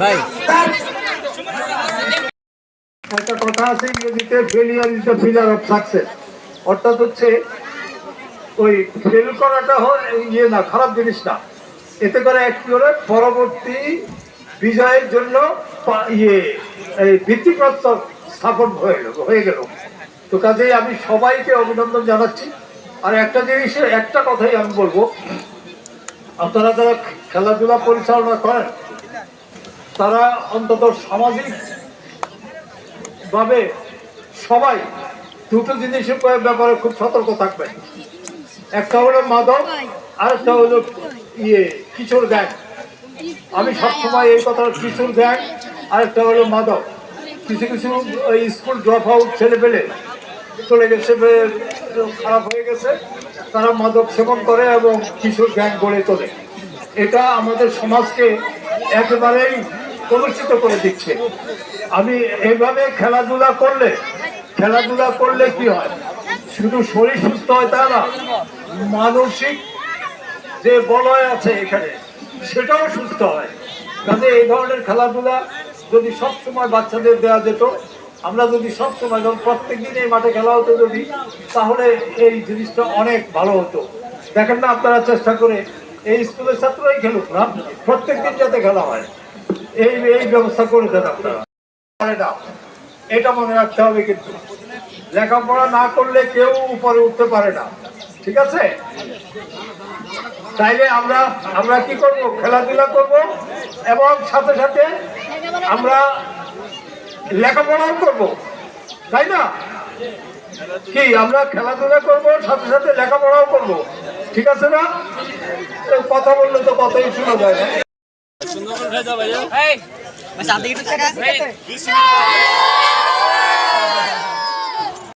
ভাই। একটা কথা আছে ইংরেজিতে failure is the pillar of success. অর্থাৎ হচ্ছে ওই ফেল করাটা হয় ইয়ে না খারাপ জিনিস না এতে করে এক করে পরবর্তী বিজয়ের জন্য ইয়ে এই ভিত্তিপ্রস্তর স্থাপন হয়ে গেল হয়ে গেল। তো কাজেই আমি সবাইকে অভিনন্দন জানাচ্ছি। আর একটা জিনিসের একটা কথাই আমি বলব আপনারা যারা খেলাধুলা পরিচালনা করেন, তারা অন্তত সামাজিক ভাবে সবাই দুটো জিনিসের ব্যাপারে খুব সতর্ক থাকবেন। একটা হলো মাদক আর একটা হলো ইয়ে কিশোর গ্যাং। আমি সবসময় এই কথা কিশোর গ্যাং আর একটা হলো মাদক। কিছু কিছু স্কুল ড্রপ আউট ছেলে পেলে চলে গেছে, খারাপ হয়ে গেছে। তারা মাদক সেবন করে এবং কিশোর গ্যাং গড়ে তোলে। এটা আমাদের সমাজকে একেবারেই কলুষিত করে দিচ্ছে। আমি এইভাবে খেলাধুলা করলে খেলাধুলা করলে কি হয়? শুধু শরীর সুস্থ হয় তা না, মানসিক যে বলয় আছে এখানে, সেটাও সুস্থ হয়। কাজে এই ধরনের খেলাধুলা যদি সবসময় বাচ্চাদের দেওয়া যেত আমরা যদি সব সময় যখন প্রত্যেক দিন এই মাঠে খেলা হতো যদি, তাহলে এই জিনিসটা অনেক ভালো হতো। দেখেন না আপনারা চেষ্টা করে, এই স্কুলের ছাত্রই খেলুক না? প্রত্যেক দিন যাতে খেলা হয়। এই এই ব্যবস্থা করে দেন আপনারা। এটা মনে রাখতে হবে কিন্তু। লেখাপড়া না করলে কেউ উপরে উঠতে পারে না। ঠিক আছে? তাইলে আমরা আমরা কি করব? খেলাধুলা করব এবং সাথে সাথে আমরা লেখাপড়াও করব তাই না কি আমরা খেলাধুলা করব সাথে সাথে লেখাপড়াও করব ঠিক আছে না কথা বললে তো কথাই শোনা যায় না এই